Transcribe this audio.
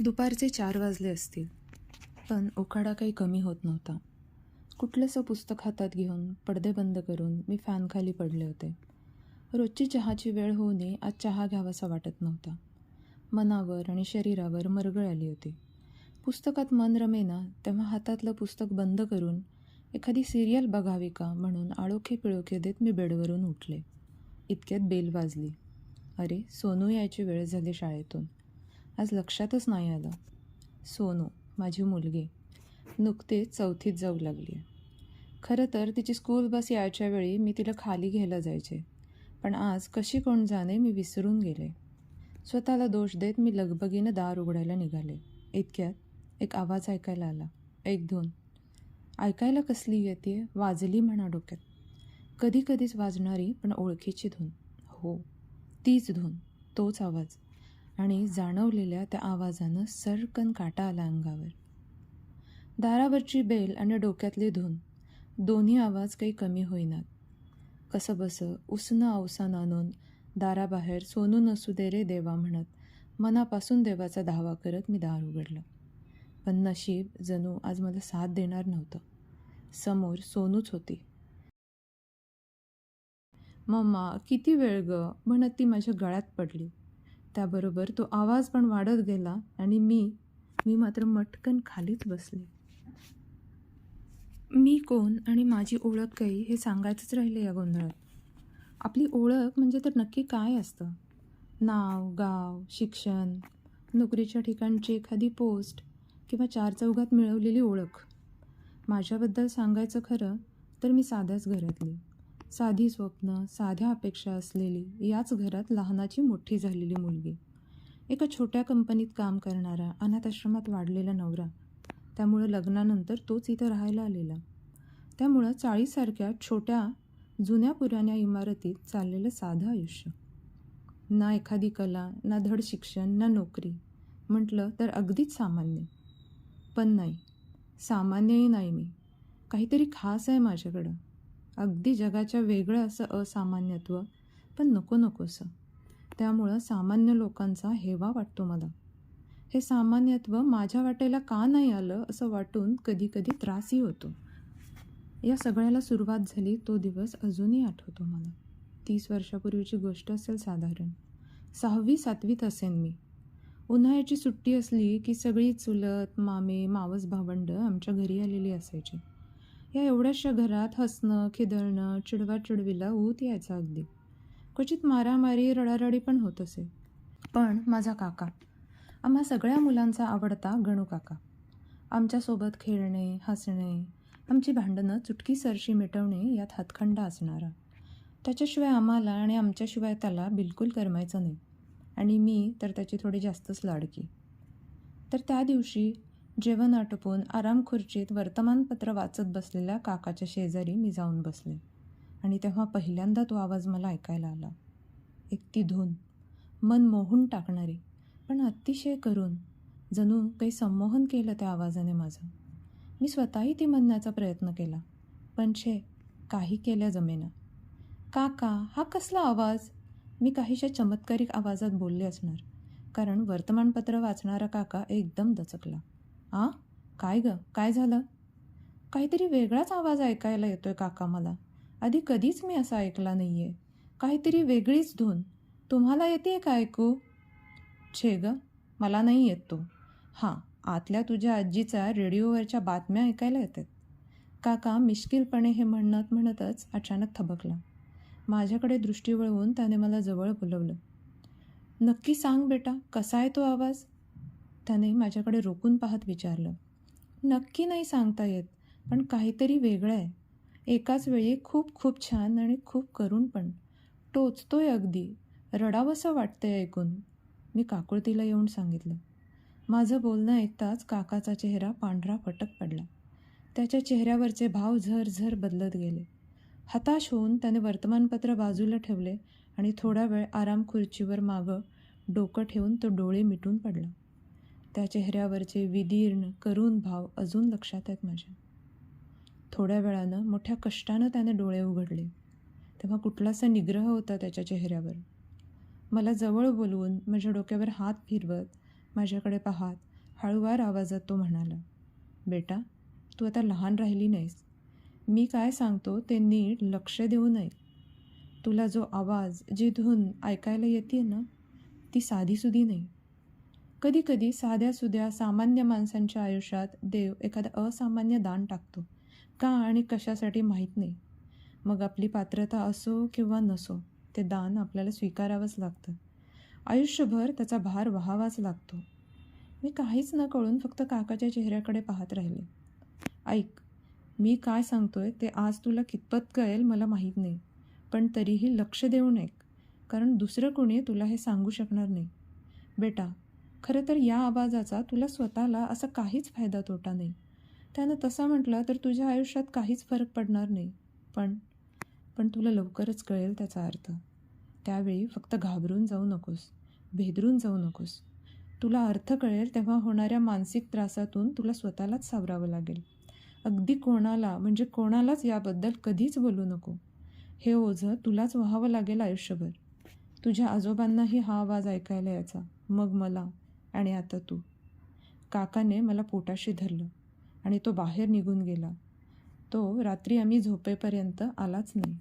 दुपारचे चार वाजले असतील पण उखाडा काही कमी होत नव्हता. कुठलंसं पुस्तक हातात घेऊन पडदे बंद करून मी फॅनखाली पडले होते. रोजची चहाची वेळ होऊ नये आज चहा घ्यावासा वाटत नव्हता. मनावर आणि शरीरावर मरगळ आली होती. पुस्तकात मन रमेना तेव्हा हातातलं पुस्तक बंद करून एखादी सिरियल बघावी का म्हणून आळोखे पिळोखे देत मी बेडवरून उठले. इतक्यात बेल वाजली. अरे सोनू यायची वेळ झाली शाळेतून. आज लक्षातच नाही आलं. सोनू माझी मुलगी नुकतेच चौथीत जाऊ लागली आहे खरं तर तिची स्कूल बस यायच्या वेळी मी तिला खाली घ्यायला जायचे पण आज कशी कोण जाणे मी विसरून गेले. स्वतःला दोष देत मी लगबगीनं दार उघडायला निघाले. इतक्यात एक आवाज ऐकायला आला. एक धून ऐकायला कसली येते? वाजली म्हणा डोक्यात. कधी कधीच वाजणारी पण ओळखीची धून. हो तीच धून तोच आवाज. आणि जाणवलेल्या त्या आवाजानं सरकन काटा आला अंगावर. दारावरची बेल आणि डोक्यातली धून दोन्ही आवाज काही कमी होईनात कसं बसं उसनं अवसान आणून दाराबाहेर सोनू नसू दे रे देवा म्हणत मनापासून देवाचा धावा करत मी दार उघडलं. पण नशीब जणू आज मला साथ देणार नव्हतं. समोर सोनूच होती. मम्मा किती वेळ ग? म्हणत ती माझ्या गळ्यात पडली. त्याबरोबर तो आवाज पण वाढत गेला आणि मी मी मात्र मटकन खालीच बसले. मी कोण आणि माझी ओळख काही हे सांगायचंच राहिले या गोंधळात. आपली ओळख म्हणजे तर नक्की काय असतं? नाव गाव शिक्षण नोकरीच्या ठिकाणची एखादी पोस्ट किंवा चार चौघात मिळवलेली ओळख. माझ्याबद्दल सांगायचं खरं तर मी साध्याच घरातली. साधी स्वप्न साध्या अपेक्षा असलेली याच घरात लहानाची मोठी झालेली मुलगी. एका छोट्या कंपनीत काम करणारा अनाथाश्रमात वाढलेला नवरा. त्यामुळं लग्नानंतर तोच इथं राहायला आलेला. त्यामुळं चाळीसारख्या छोट्या जुन्या पुराण्या इमारतीत चाललेलं साधं आयुष्य. ना एखादी कला ना धड शिक्षण ना नोकरी. म्हटलं तर अगदीच सामान्य. पण नाही सामान्यही नाही मी. काहीतरी खास आहे माझ्याकडं. अगदी जगाच्या वेगळं असं असामान्यत्व. पण नको नकोसं. त्यामुळं सामान्य लोकांचा हेवा वाटतो मला. हे सामान्यत्व माझ्या वाटेला का नाही आलं असं वाटून कधी कधी त्रासही होतो. या सगळ्याला सुरुवात झाली तो दिवस अजूनही आठवतो मला. तीस वर्षापूर्वीची गोष्ट असेल साधारण. सहावी सातवीत असेन मी. उन्हाळ्याची सुट्टी असली की सगळी चुलत मामे मावस भावंड आमच्या घरी आलेली असायची. या एवढ्याशा घरात हसणं खिदळणं चिडवा चिडवीला ऊत यायचा अगदी. क्वचित मारामारी रडारडी पण होत असे. पण माझा काका. आम्हा सगळ्या मुलांचा आवडता गणू काका. आमच्यासोबत खेळणे हसणे आमची भांडणं चुटकी सरशी मिटवणे यात हातखंडा असणारा. त्याच्याशिवाय आम्हाला आणि आमच्याशिवाय त्याला बिलकुल करमायचं नाही. आणि मी तर त्याची थोडी जास्तच लाडकी. तर त्या दिवशी जेवण आटोपून आराम खुर्चीत वर्तमानपत्र वाचत बसलेल्या काकाच्या शेजारी मी जाऊन बसले आणि तेव्हा पहिल्यांदा तो आवाज मला ऐकायला आला. एक ती धून मन मोहून टाकणारी पण अतिशय करून जणू काही संमोहन केलं त्या आवाजाने माझं. मी स्वतःही ती म्हणण्याचा प्रयत्न केला पण छे काही केल्या जमेना. काका हा कसला आवाज? मी काहीशा चमत्कारिक आवाजात बोलले असणार कारण वर्तमानपत्र वाचणारा काका एकदम दचकला. आ? काय ग? काय झालं? काहीतरी वेगळाच आवाज ऐकायला येतोय काका मला. आधी कधीच मी असा ऐकला नाही आहे काहीतरी वेगळीच धून. तुम्हाला येते का ऐकू? छे ग मला नाही येत तो. हां आतल्या तुझ्या आजीचा रेडिओवरच्या बातम्या ऐकायला येतात. काका मिश्किलपणे हे म्हणत म्हणतच अचानक थबकला. माझ्याकडे दृष्टी वळवून त्याने मला जवळ बोलवलं. नक्की सांग बेटा कसा आहे तो आवाज? त्याने माझ्याकडे रोखून पाहत विचारलं नक्की नाही सांगता येत पण काहीतरी वेगळं आहे. एकाच वेळी खूप खूप छान आणि खूप करून पण. टोचतोय अगदी. रडावंसं वाटतंय ऐकून. मी काकुळतीला येऊन सांगितलं. माझं बोलणं ऐकताच काकाचा चेहरा पांढरा फटक पडला. त्याच्या चेहऱ्यावरचे भाव झर झर बदलत गेले. हताश होऊन त्याने वर्तमानपत्र बाजूला ठेवले आणि थोडा वेळ आराम खुर्चीवर मागं डोकं ठेवून तो डोळे मिटून पडला. त्या चेहऱ्यावरचे विदीर्ण करून भाव अजून लक्षात आहेत माझ्या. थोड्या वेळानं मोठ्या कष्टानं त्याने डोळे उघडले. तेव्हा कुठलासा निग्रह होता त्याच्या चेहऱ्यावर. मला जवळ बोलवून माझ्या डोक्यावर हात फिरवत माझ्याकडे पाहात हळूवार आवाजात तो म्हणाला बेटा तू आता लहान राहिली नाहीस. मी काय सांगतो ते नीट लक्ष देऊ नये. तुला जो आवाज जी धून ऐकायला येते ना ती साधीसुधी नाही. कधीकधी साध्यासुध्या सामान्य माणसांच्या आयुष्यात देव एखादा असामान्य दान टाकतो. का आणि कशासाठी माहीत नाही. मग आपली पात्रता असो किंवा नसो ते दान आपल्याला स्वीकारावंच लागतं. आयुष्यभर त्याचा भार व्हावाच लागतो. मी काहीच न कळून फक्त काकाच्या चेहऱ्याकडे पाहत राहिले. ऐक मी काय सांगतोय ते आज तुला कितपत कळेल मला माहीत नाही. पण तरीही लक्ष देऊन ऐक कारण दुसरं कोणी तुला हे सांगू शकणार नाही. बेटा खरं तर या आवाजाचा तुला स्वतःला असा काहीच फायदा तोटा नाही. त्यानं तसं म्हटलं तर तुझ्या आयुष्यात काहीच फरक पडणार नाही. पण पण तुला लवकरच कळेल त्याचा अर्थ. त्यावेळी फक्त घाबरून जाऊ नकोस. भेदरून जाऊ नकोस. तुला अर्थ कळेल तेव्हा होणाऱ्या मानसिक त्रासातून तुला स्वतःलाच सावरावं लागेल. अगदी कोणाला म्हणजे कोणालाच याबद्दल कधीच बोलू नको. हे ओझं तुलाच व्हावं लागेल आयुष्यभर. तुझ्या आजोबांनाही हा आवाज ऐकायला यायचा. मग मला. आणि आता तू. काकाने मला पोटाशी धरलं आणि तो बाहेर निघून गेला. तो रात्री आम्ही झोपेपर्यंत आलाच नाही.